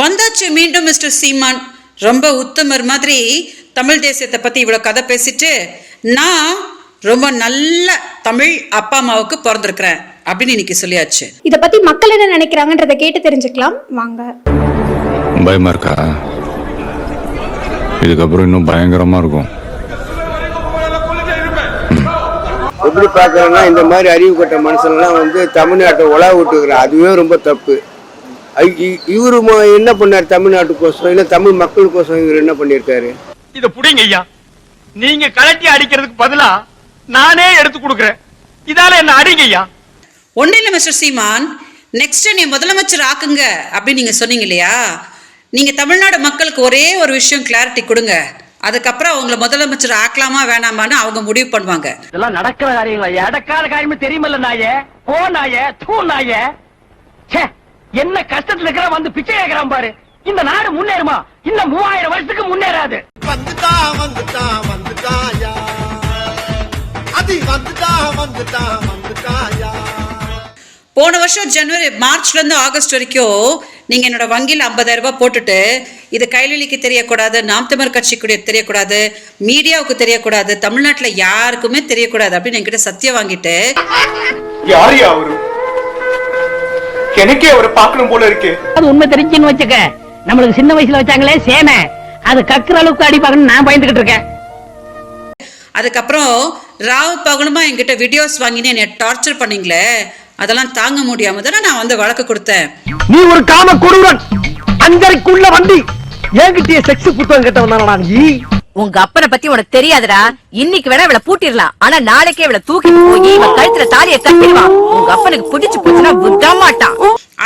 வந்தாச்சு மீண்டும் மிஸ்டர் சீமான். ரொம்ப உத்தமர் மாதிரி தமிழ் தேசியத்தை பற்றி இவ்வளோ கதை பேசிட்டு நான் ரொம்ப நல்ல தமிழ் அப்பா அம்மாவுக்கு பிறந்திருக்கிறேன் அப்படின்னு இன்னைக்கு சொல்லியாச்சு. இத பத்தி மக்கள் என்ன நினைக்கிறாங்கன்றத கேட்டு தெரிஞ்சுக்கலாம். வாங்க. பயமா இருக்கா? இதுக்கப்புறம் இன்னும் பயங்கரமா இருக்கும். எப்படி பார்க்கறேன்னா இந்த மாதிரி அறிவு கட்ட மனுஷன்லாம் வந்து தமிழ்நாட்டை உலா விட்டுக்கிறான் அதுவே ரொம்ப தப்பு. இவரு என்ன பண்ணார் தமிழ்நாட்டுக்கோசரம்? இல்லை தமிழ் மக்களுக்கோசரம் இவர் என்ன பண்ணியிருக்காரு? இத புடிங்க ஐயா. நீங்க கலட்டி அடிக்கிறதுக்கு பதிலா நானே எடுத்து கொடுக்கறேன். இதால என்ன அடிங்க ஐயா. ஒன்றும் இல்லை மிஸ்டர் சீமான். நெக்ஸ்ட் நீ முதலமைச்சர் ஆக்குங்க அப்படின்னு நீங்கள் சொன்னீங்க இல்லையா? நீங்கள் தமிழ்நாடு மக்களுக்கு ஒரே ஒரு விஷயம் கிளாரிட்டி கொடுங்க. அதுக்கப்புறம் அவங்கள முதலமைச்சர் ஆக்கலாமா வேணாமான்னு அவங்க முடிவு பண்ணுவாங்க. இதெல்லாம் நடக்கிற காரியங்களா? எடக்காத காரியமே தெரியுமில்ல நாயே. போ நாயே. தூ நாயே. என்ன கஷ்டத்துல இருக்கிற வந்து பிச்சை கேக்குறான் பாரு. இந்த நாடு முன்னேறுமா? இன்னும் மூவாயிரம் வருஷத்துக்கு முன்னேறாது. வந்துட்டா வந்துட்டா வந்துட்டாயா? அது வந்துட்டா வந்துட்டா வந்துட்டாயா? போன வருஷம் ஜனவரி மார்ச்லேருந்து ஆகஸ்ட் வரைக்கும் நீங்கள் என்னோட வங்கியில் 50000 ரூபாய் போட்டுட்டு இது கைலிலிக்கு தெரியக்கூடாது நாம் தமிழ் கட்சிக்கு தெரியக்கூடாது மீடியாவுக்கு தெரியக்கூடாது தமிழ்நாட்டில் யாருக்குமே தெரியக்கூடாது அப்படின்னு என்கிட்ட சத்தியம் வாங்கிட்டு யாரு அவரு எனக்கே அவரை பார்க்கணும் போல இருக்கு. அது உண்மை தெரிஞ்சுன்னு வச்சுக்க. நம்மளுக்கு சின்ன வயசுல வச்சாங்களே சேனை அது கக்குற அளவுக்கு அடிப்பாங்கன்னு நான் பயந்துகிட்டு இருக்கேன். அதுக்கப்புறம் ராவ் பகலுமா என்கிட்ட வீடியோஸ் வாங்கினு என்னை டார்ச்சர் பண்ணீங்களே. அதெல்லாம் தாங்க முடியாம தானே நான் வந்து வழக்கு கொடுத்தேன். நீ ஒரு காம கொடூரன். அஞ்சரைக்குள்ள வண்டி. என்கிட்டயே செக்ஸ் புத்தகம் கேட்ட வந்தானா நீ? உங்க அப்பனை பத்தி உனக்கு தெரியாதுடா. இன்னைக்கு வேணா இவளை பூட்டிடலாம். ஆனா நாளைக்கே இவளை தூக்கிட்டு போய் இவன் கழுத்துல தாலியை கட்டிடுவான் உங்க அப்பனுக்கு பிடிச்சு போச்சுன்னா விட மாட்டான்.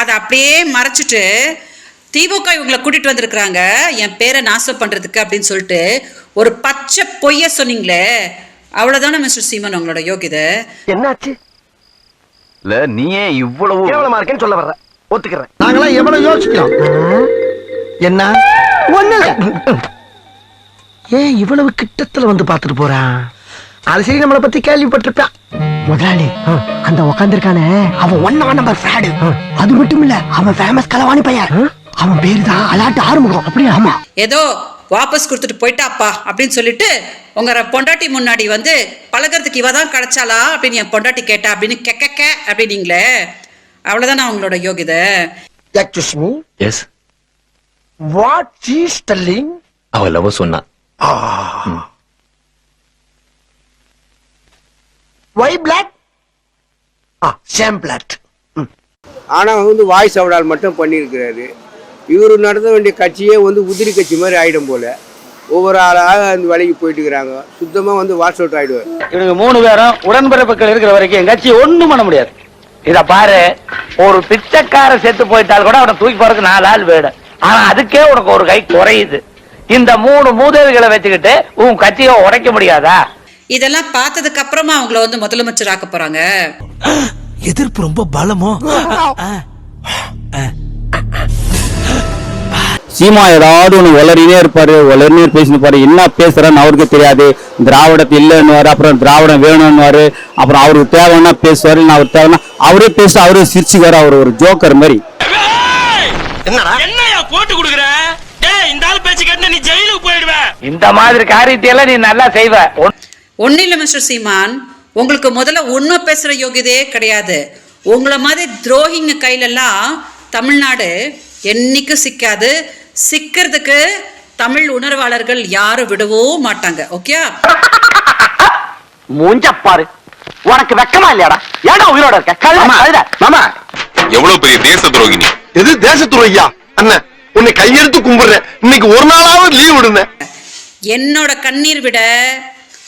அதை அப்படியே மறைச்சிட்டு திமுக இவங்களை கூட்டிட்டு வந்திருக்கிறாங்க. என் பேரை நாசம் பண்றதுக்கு அப்படின்னு சொல்லிட்டு ஒரு பச்சை பொய்ய சொன்னீங்களே. அவ்வளவுதானே மிஸ்டர் சீமன் உங்களோட யோகிதை? என்னாச்சு? இல்ல நீயே இவ்வளவு கேவலமா இருக்கேன்னு சொல்ல வர்ற. ஒத்துக்கிறேன். நாங்களாம் எவ்வளவு யோசிக்கிறோம்? என்ன? ஒண்ணு ஏன் இவ்வளவு கிட்டத்துல வந்து பாத்துட்டு போறான் அது சரி நம்மளை பத்தி கேள்விப்பட்டிருப்பான் முதலாளி அந்த உக்காந்துருக்கானே. அவன் ஒன்னா நம்பர் ஃப்ராடு அது மட்டும் இல்ல அவன் ஃபேமஸ் கலவாணி பையன். அவன் பேரு தான் அலாட்டு ஆறுமுகம். அப்படியே? ஆமா. ஏதோ வாபஸ் கொடுத்துட்டு போயிட்டாப்பா அப்படின்னு சொல்லிட்டு உங்க பொண்டாட்டி முன்னாடி வந்து பழகிறதுக்கு இவ தான் கிடைச்சாளா அப்படின்னு என் பொண்டாட்டி கேட்டா அப்படின்னு கெக்கக்க அப்படின்னீங்களே. அவ்வளவுதானே அவங்களோட யோகிதை? Excuse me yes what is telling அவ லவ் சொன்னா. Why black ah same black ஆனால் வந்து வாய்ஸ் அவடால் மட்டும் பண்ணியிருக்கிறாரு. இவர் நடத்த வேண்டிய கட்சியே வந்து உதிரி கட்சி மாதிரி ஆயிடும் போல. ஒவ்வொரு ஆளாக அந்த வேலைக்கு போயிட்டு இருக்கிறாங்க. சுத்தமாக வந்து வாட்ஸ் அவுட் ஆகிடுவார் இவங்க மூணு பேரும் உடன்பிறப்புகள் இருக்கிற வரைக்கும் எங்க கட்சி ஒண்ணும் பண்ண முடியாது. இத பாரு ஒரு பிச்சைக்கார செத்து போயிட்டால் கூட அவனை தூக்கி போறதுக்கு நாலு ஆள் வேணும். ஆனா அதுக்கே உனக்கு ஒரு கை குறையுது. இந்த மூணு மூதேவிகளை வச்சுக்கிட்டு உன் கட்சியை உடைக்க முடியாதா? இதெல்லாம் பார்த்ததுக்கு அப்புறமா அவங்கள வந்து முதலமைச்சர் ஆக்க போறாங்க. எதிர்ப்பு ரொம்ப பலமோ? சீமா ஏதாவது ஒன்று வளரினே இருப்பாரு வளரினே பேசினிருப்பாரு என்ன பேசுறான்னு அவருக்கு தெரியாது. திராவிடத்தை இல்லைன்னுவாரு அப்புறம் திராவிடம் வேணும்னுவாரு அப்புறம் அவருக்கு தேவைன்னா பேசுவாரு நான் அவர் தேவைன்னா அவரே பேச அவரே சிரிச்சுக்காரு அவர் ஒரு ஜோக்கர் மாதிரி. என்னடா? என்னையா போட்டு கொடுக்குற? ஆள் பேச்சு கேட்டு நீ ஜெயிலுக்கு போயிடுவ. இந்த மாதிரி காரியத்தை எல்லாம் நீ நல்லா செய்வ. ஒன்னும் இல்லை மிஸ்டர் சீமான். உங்களுக்கு முதல்ல உண்மை பேசுற யோகியதையே கிடையாது. உங்களை மாதிரி துரோகிங்க கையிலெல்லாம் தமிழ்நாடு என்னைக்கும் சிக்காது. சிக்கிறதுக்கு தமிழ் உணர்வாளர்கள் யாரும் விடவும் மாட்டாங்க. ஓகே? மூஞ்ச பாரு. உனக்கு வெக்கமா இல்லையாடா? ஏடா உயிரோட இருக்க? எவ்வளவு பெரிய தேச துரோகி நீ எது தேசத்துறையா அண்ணன் உன்னை கையெடுத்து கும்பிடுறேன். இன்னைக்கு ஒரு நாளாவது லீவ் விடுங்க. என்னோட கண்ணீர் விட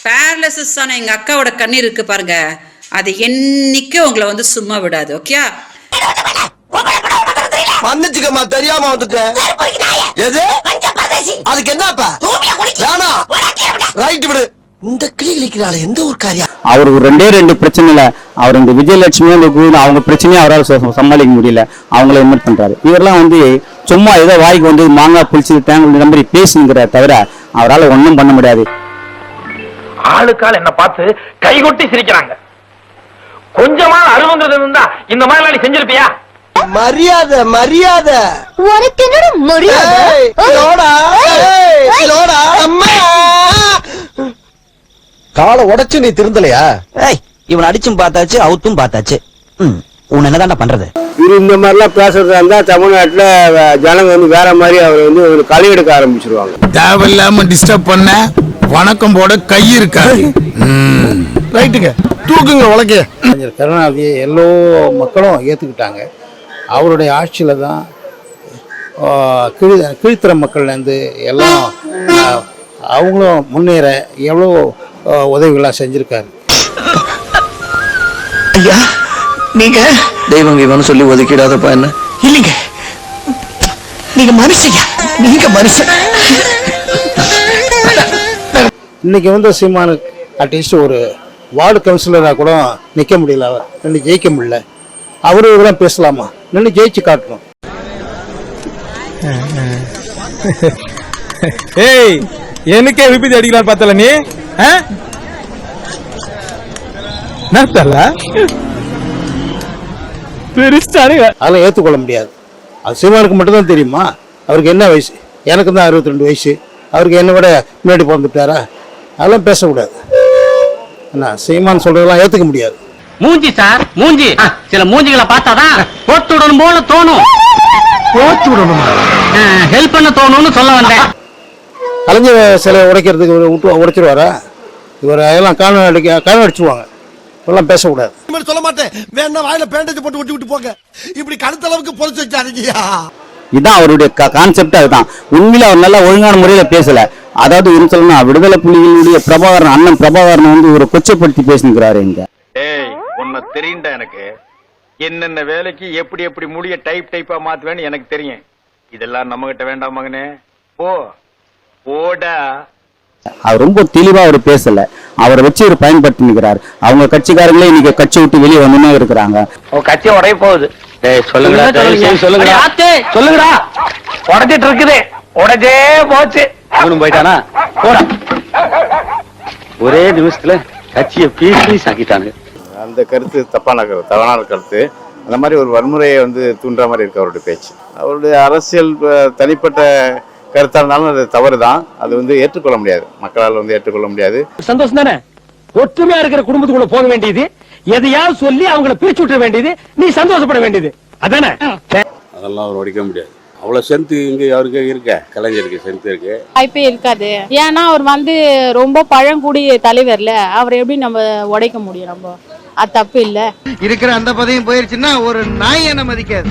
பேரலிசிஸ் ஆன எங்க அக்காவோட கண்ணீர் இருக்கு பாருங்க. அது என்னைக்கும் உங்களை வந்து சும்மா விடாது ஓகே மன்னிச்சுக்கம்மா தெரியாம வந்துட்டேன். எது? அதுக்கு என்னப்பா? வேணா ரைட் விடு. இந்த கிளி கிளிக்கிறாள் எந்த ஒரு காரியம் அவருக்கு ரெண்டே ரெண்டு பிரச்சனை இல்லை அவர் இந்த விஜயலட்சுமி அவங்க பிரச்சனையும் அவரால் சமாளிக்க முடியல. அவங்கள இன்வெர்ட் பண்றாரு. இவரெல்லாம் வந்து சும்மா ஏதோ வாய்க்கு வந்து மாங்காய் புளிச்சு தேங்காய் இந்த மாதிரி பேசுங்கிற தவிர அவரால் ஒன்றும் பண்ண முடியாது. ஆளுக்கால் என்ன பார்த்து கைகொட்டி சிரிக்கிறாங்க. கொஞ்சமா அருவங்கிறது இருந்தா இந்த மாதிரி எல்லாம் நீ செஞ்சிருப்பியா? மரியாதை மரியாதை. உனக்கு என்னோட மரியாதை ஏய், லோடா, ஏய், லோடா, அம்மா. காலை உடைச்சு நீ திருந்தலையா? ஏய் இவன் அடிச்சும் பார்த்தாச்சு அவுத்தும் பார்த்தாச்சு. ம் உன் என்னதான்டா பண்றது? இவர் இந்த மாதிரிலாம் பேசுறதா இருந்தா தமிழ்நாட்டுல ஜனங்க வந்து வேற மாதிரி அவர் வந்து ஒரு களை எடுக்க ஆரம்பிச்சிருவாங்க. தேவையில்லாம டிஸ்டர்ப் பண்ண வணக்கம் போட கை இருக்காது. ரைட்டுங்க தூக்குங்க உலகே கலைஞர் கருணாநிதியை எல்லோ மக்களும் ஏற்றுக்கிட்டாங்க அவருடைய ஆட்சியில் தான் கீழ் கீழ்த்தர மக்கள்லேருந்து எல்லாம் அவங்களும் முன்னேற எவ்வளோ ஆ, உதவிகளாக செஞ்சுருக்காரு. ஐயா நீங்க? தெய்வம் இவன் சொல்லி ஒதுக்கிடாதப்பா என்ன? இல்லைங்க. நீங்க மனுஷங்க நீங்க மனுஷன். இன்னைக்கு வந்து சீமானுக்கு அட்லீஸ்ட் ஒரு வார்டு கவுன்சிலராக கூட நிற்க முடியல அவர். நின்று ஜெயிக்க முடியல. அவரு இதெல்லாம் பேசலாமா? நின்று ஜெயிச்சு காட்டணும். ஏய் எனக்கே விபத்து அடிக்கலாம் பார்த்தல நீ? அதெல்லாம் ஏற்றுக்கொள்ள முடியாது. அது சீமானுக்கு மட்டும்தான் தெரியுமா? அவருக்கு என்ன வயசு? எனக்கு தான் அறுபத்தி ரெண்டு வயசு. அவருக்கு என்ன விட முன்னாடி பிறந்துட்டாரா? அதெல்லாம் பேசக்கூடாது. என்ன சீமான் சொல்றதெல்லாம் ஏற்றுக்க முடியாது. மூஞ்சி சார் மூஞ்சி. சில மூஞ்சிகளை பார்த்தாதான் போட்டு விடணும் போல தோணும். போட்டு விடணும் ஹெல்ப் பண்ண தோணும்னு சொல்ல வந்தேன். கலைஞர் சிலை உடைக்கிறதுக்கு விட்டு உடைச்சிருவாரா? இவர் அதெல்லாம் காண அடிக்க காண அடிச்சுருவாங்க. இதெல்லாம் பேசக்கூடாது. இனிமேல் சொல்ல மாட்டேன். வேணா வாயில பேண்டேஜ் போட்டு ஒட்டி விட்டு போங்க. இப்படி கழுத்த அளவுக்கு பொறுத்து வச்சாருங்கய்யா இதுதான் அவருடைய கான்செப்ட் அதுதான். உண்மையில அவர் நல்லா ஒழுங்கான முறையில பேசல. அதாவது என்ன சொல்லணும் விடுதலை புலிகளுடைய பிரபாகரன் அண்ணன் பிரபாகரன் வந்து ஒரு கொச்சப்படுத்தி பேசினுக்கிறாரு இங்க. ஏய் உன்னை தெரியும்டா எனக்கு. என்னென்ன வேலைக்கு எப்படி எப்படி முடிய டைப் டைப்பா மாத்துவேன்னு எனக்கு தெரியும். இதெல்லாம் நம்ம கிட்ட வேண்டாம் மகனே. போ. போடா. அவர் ரொம்ப தெளிவா அவர் பேசல. அவரை வச்சு அவர் பயன்படுத்தி நிற்கிறார் அவங்க கட்சிக்காரங்களே இன்னைக்கு கட்சி விட்டு வெளியே வந்துனே இருக்கிறாங்க. கட்சி உடைய போகுது. சொல்லுங்கடா உடஞ்சிட்டு இருக்குது. உடஞ்சே போச்சு. அவனும் போயிட்டானா? போடா ஒரே நிமிஷத்துல கட்சியை பீஸ் பீஸ் ஆக்கிட்டாங்க அந்த கருத்து தப்பான கருத்து தவறான கருத்து. அந்த மாதிரி ஒரு வன்முறையை வந்து தூண்டுற மாதிரி இருக்கு அவருடைய பேச்சு. அவருடைய அரசியல் தனிப்பட்ட கருத்தா இருந்தாலும் அது தவறு தான் அது வந்து ஏற்றுக்கொள்ள முடியாது. மக்களால் வந்து ஏற்றுக்கொள்ள முடியாது. சந்தோஷம் தானே ஒற்றுமையா இருக்கிற குடும்பத்துக்குள்ள போக வேண்டியது. எதையாவது சொல்லி அவங்கள பிரிச்சு விட்டுற வேண்டியது. நீ சந்தோஷப்பட வேண்டியது. அதானே? அதெல்லாம் அவர் ஒழிக்க முடியாது. அவ்வளோ சென்த்து இங்கே அவருக்கு இருக்க? கலைஞருக்கு சென்த்து இருக்கு. வாய்ப்பே இருக்காது. ஏன்னா அவர் வந்து ரொம்ப பழங்குடி தலைவர்ல. அவரை எப்படி நம்ம உடைக்க முடியும் நம்ம? அது தப்பு இல்ல. இருக்கிற அந்த பதவியும் போயிருச்சுன்னா ஒரு நாய் என்ன மதிக்காது.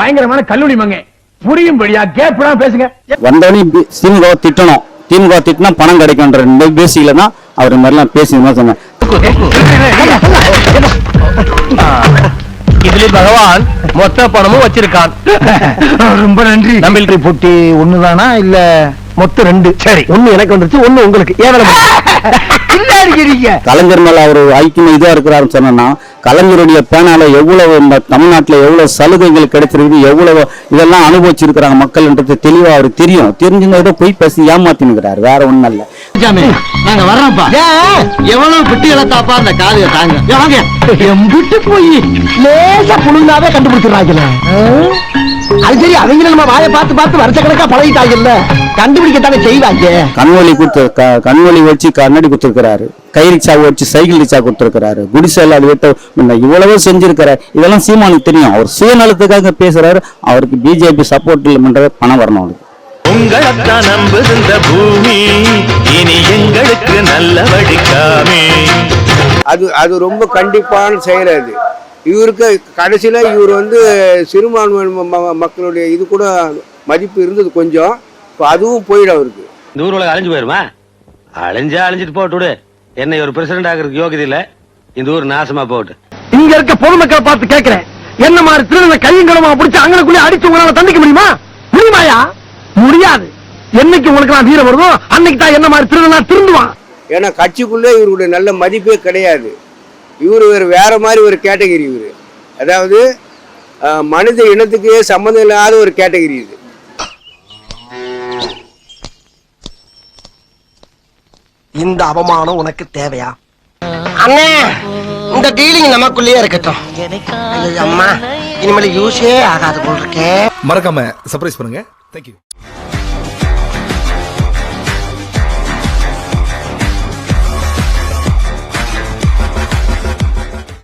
பயங்கரமான கல்லூரி மங்க புரியும்படியா கேப்டா பேசுங்க. வந்தவனே திமுக திட்டணும். திமுக திட்டினா பணம் கிடைக்கும்ன்ற இந்த பேசிக்கல தான் அவர் மாதிரிலாம் பேசி இந்த மாதிரி சொன்னேன் இதுல பகவான் மொத்த பணமும் வச்சிருக்கான். ரொம்ப நன்றி. நம்பில்ட்ரி பொட்டி ஒண்ணுதானா இல்ல மொத்தம் ரெண்டு? சரி. ஒண்ணு எனக்கு வந்துருச்சு ஒண்ணு உங்களுக்கு. ஏன் கலைஞர் மேல அவர் ஐக்கியம் இதா இருக்கிறாருன்னு சொன்னா கலைஞருடைய பேனால எவ்வளவு இந்த தமிழ்நாட்டுல எவ்வளவு சலுகைகள் கிடைச்சிருக்கு எவ்வளவு இதெல்லாம் அனுபவிச்சிருக்கிறாங்க மக்கள்ன்றது தெளிவா அவருக்கு தெரியும். தெரிஞ்சுங்க ஏதோ போய் பேசி ஏமாத்தினுக்கிறாரு வேற ஒண்ணும் இல்ல. நாங்க வர்றோம்ப்பா. எவ்வளவு பிட்டு இழத்தாப்பா அந்த காதுக தாங்க. வாங்க. எம்பிட்டு போய் லேசா புழுந்தாவே அது சரி அவங்க நம்ம வாயை பார்த்து பார்த்து வருஷ கணக்கா பழகிட்டாங்கல்ல கண்டுபிடிக்கத்தானே செய்வாங்க. கண்வழி கொடுத்து க- கண்வழி வச்சு கண்ணாடி கொடுத்துருக்கிறாரு. கை ரிக்ஷா வச்சு சைக்கிள் ரிக்ஷா கொடுத்துருக்கிறாரு. குடிசைல அது விட்டு இவ்வளவோ செஞ்சிருக்கிறாரு இதெல்லாம் சீமானுக்கு தெரியும். அவர் சுயநலத்துக்காக பேசுறாரு. அவருக்கு பிஜேபி சப்போர்ட் இல்லைன்ற பணம் வரணும் அவருக்கு. உங்களைத்தான் நம்புகின்ற பூமி இனி எங்களுக்கு நல்ல வழிக்காமே அது அது ரொம்ப கண்டிப்பான செயல் அது. இவருக்கு கடைசியில் இவர் வந்து சிறுபான்மை மக்களுடைய இது கூட மதிப்பு இருந்தது கொஞ்சம். இப்போ அதுவும் போயிடும் அவருக்கு. இந்த ஊர் உலகம் அழிஞ்சு போயிருமா? அழிஞ்சா அழிஞ்சிட்டு போட்டு விடு. என்னை ஒரு பிரசிடண்ட் ஆகிறதுக்கு யோகியதை இல்ல. இந்த ஊர் நாசமா போட்டு. இங்க இருக்க பொதுமக்களை பார்த்து கேட்கிறேன். என்ன மாதிரி திருடனை கையங்களமா பிடிச்சு அங்கனக்குள்ளே அடிச்சு உங்களால தண்டிக்க முடியுமா? முடியுமாயா? முடியாது. என்னைக்கு உங்களுக்கு நான் வீரம் வருதோ அன்னைக்கு தான் என்ன மாதிரி திருடனா திருந்துவான். ஏன்னா கட்சிக்குள்ளே இவருடைய நல்ல மதிப்பே கிடையாது. இவர் வேறு வேற மாதிரி ஒரு கேட்டகரி இவர். அதாவது மனித இனத்துக்கு சம்மந்தம் இல்லாத ஒரு கேட்டகரி இது. இந்த அவமானம் உனக்கு தேவையா? அண்ணே இந்த டீலிங் நமக்குள்ளேயே இருக்கட்டும். அம்மா இனிமேல் யூஸே ஆகாது போல் இருக்கே. மறக்காம சர்ப்ரைஸ் பண்ணுங்க. தேங்க்யூ